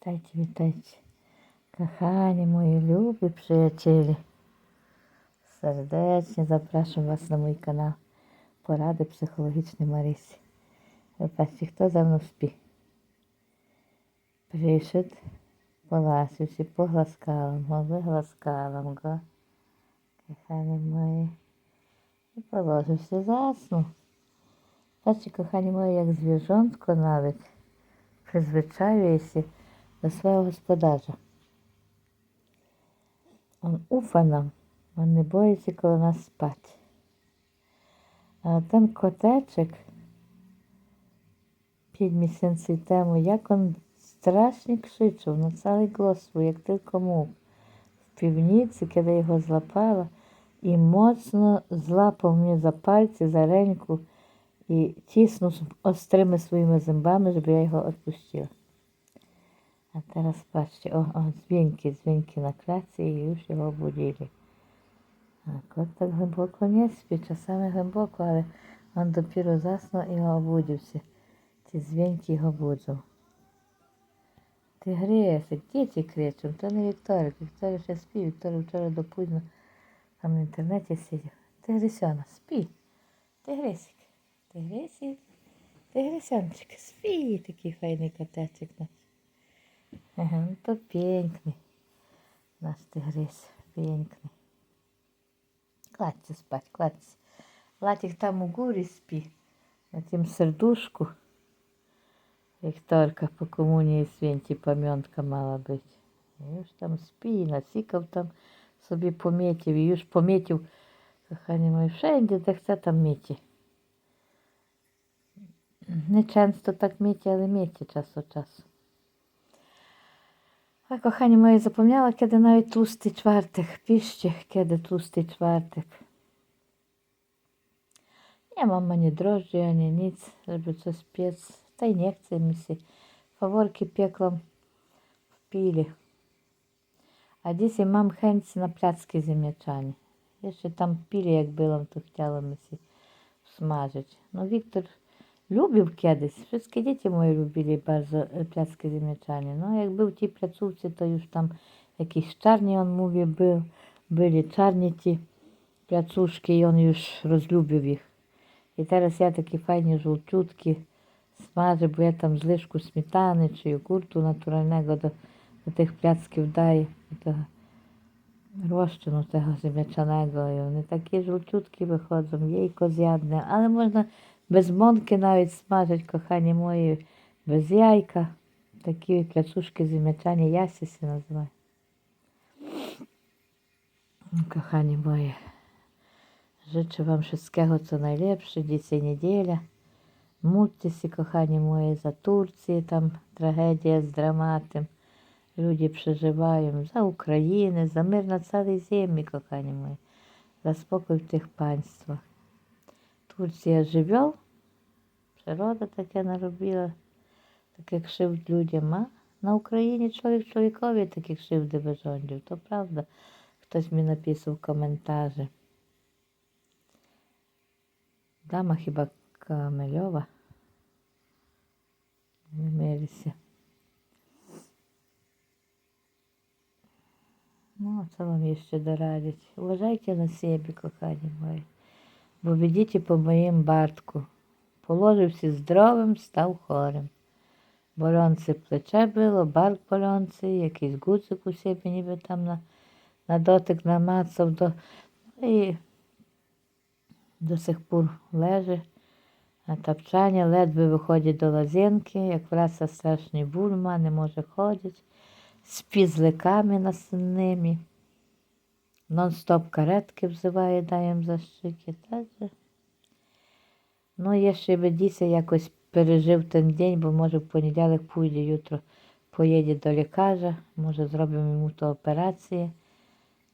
Witajcie, witajcie. Kochani moi lubi przyjaciele. Serdecznie zapraszam Was na mój kanał Porady psychologiczne Marysy. Patrzcie, хто за мною спить. Пришед, поласився, погласкала го, вигласкала го. Кохані мої. І положився, заснув. Бачите, кохані мої, як звіржонко навіть призвичаюється до свого господаря. Он уфа нам, он не боїться коло нас спати. А ten котечек під місяці тему, як страшnie krzyczał na cały głos swój, jak tylko mógł. W piwnicy, kiedy jego złapała i mocno złapał mnie za palce, za rękę i cisnął ostrymi swoimi zębami, żeby ja jego odpuściła. A teraz patrzcie, o, o, dźwięki, dźwięki na klatce i już jego obudzili. A kot tak głęboko nie śpi, czasami głęboko, ale on dopiero zasnął i obudził się. Ці дзвінки його буджу. Ти грієшся, діти кричуть, то не Вікторик. Вікторія ще спів, Вікторія вчора допізно там в інтернеті сидів. Ти Грисьона, спи. Ти Грисик, ти Грисик, ти Грисьончик, спи, такий файний котечик то пенькний. Наш ти Грись, пенькний. Кладься спать, кладься. Латик там у гурі спи, на тім сердушку. Вікторка по комунії свінті пам'ятка мала бути. І ж там спі, насікав там собі помітів, і ж помітив, кохані мої, wszędzie, де хце там міті. Не часто так міті, але міті час від часу. А кохані мої, запам'ятала, kiedy навіть тлустий чвертик, піще, kiedy тлустий чвертик. Mam ani drożdży, ani nic, żeby coś piec. Та й chce mi się. Faworki piekłam w pili. A dzisiaj mam chęć na placki ziemniaczane. Jeszcze tam pili jak byłam, to chciała mi się smażyć. No Wiktor Lubił kiedyś, wszystkie dzieci moje lubili bardzo e, placki ziemniaczane. No jak był ci placówcy, to już tam jakieś czarnie, on mówi, był, byli czarnie ci placuszki i on już rozlubił ich. I teraz ja takie fajnie żółciutki smażę, bo ja tam z lyżku smietany czy jogurtu naturalnego do, do tych placków daję, do rozczynu no, tego ziemniaczanego i one takie żółciutkie wychodzą, jejko zjadne, ale można без монки навіть смажити, кохані мої, без яйка. Такі пляцушки землячані, ясісі називаю. Kochani moje, życzę Wam wszystkiego co najlepsze. Dzisiaj niedziela. Módlcie kochani moje, za Turcję, tam tragedia z dramatem. Ludzie przeżywają za Ukrainę, za мир на całej ziemi, kochani moi, za spokój w tych państwach. Турція живе, природа таке наробила, таке кшивд людям, а на Україні чоловік чоловікові такі кшивди вижонлюв. То правда, хтось мені написав коментарі. Дама хіба Камельова. Не мирися. Ну, це вам ще дорадять. Уважайте на себе, кохані мої, бо ведіть по моїм бартку. Положився здоровим, став хорим. Боронце плече било, барк боронце, якийсь гудзик у себе ніби там на, на дотик намацав до, і до сих пор лежить. На тапчання ледве виходить до лазинки, як враса страшний бульма, не може ходити, з пізликами насинними. Нон-стоп каретки взиває, даєм за щики. Же. Ну, я ще би дійся якось пережив ten день, бо може в понеділок пойде, jutro поїде до лікаря, може зробимо йому ту операцію.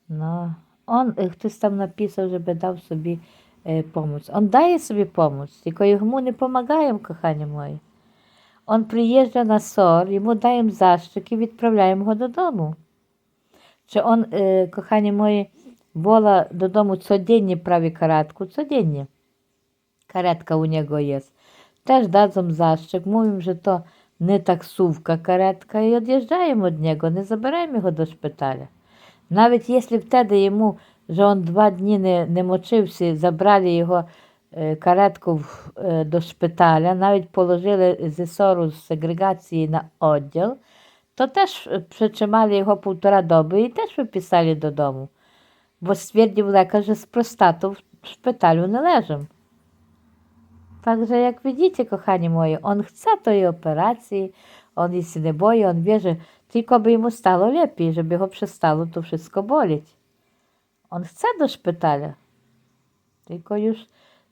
Ну, он, хтось там написав, щоб дав собі е, помочь. Он дає собі помочь, тільки йому не допомагаємо, кохані мої. Он приїжджає на СОР, йому даємо защик відправляємо його додому. Чи он, е, кохані мої, вола додому prawi karetku, codziennie. Karetka u niego jest. Też dadzą zaszczyk, mówią, że to не таксówka, каретка, і від'їжджаємо від нього, не забираємо його до шпиталя. Навіть якщо що він два дні не, не мочився, забрали його е, каретку в, е, до шпиталя, навіть положили зісору з сегрегації на відділ, то теж е, причимали його півтора доби і теж виписали додому. Бо ствердив лікар, що з простату в шпиталю не лежим. Так же, як видите, кохані мої, он chce тої операції, on jeśli nie boi, on wie, że tylko by mu stało lepiej, żeby go przestało to wszystko boleć. On chce do szpitala. Tylko już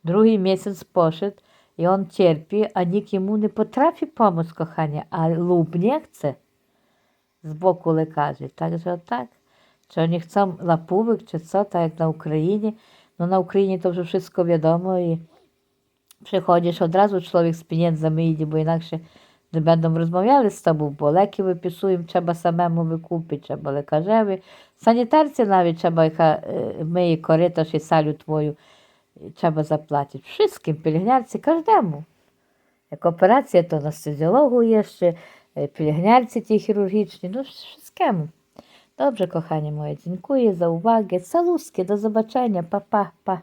drugi miesiąc poszedł i on cierpi, a nikt mu nie potrafi pomóc, kochanie, a lub nie chce z boku lekarzy. Także tak. Czy oni chcą lapówek, czy co, tak jak na Ukrainie. No na Ukrainie to już wszystko wiadomo i przychodzisz od razu, człowiek z pieniędzmi idzie, bo inaczej не będą розмовляли з тобою, бо леки виписуємо, треба самому викупити, треба лікареві. Санітарці навіть треба, яка е, миє корита і салю твою, е, треба заплатити. Wszystkim, pielęgniarці, кожному. Як операція, то анестезіологу є ще, е, pielęgniarці ті хірургічні, ну wszystkiemu. Dobrze, kochani moje, dziękuję za uwagę. Caluski, do zobaczenia, pa, pa, pa.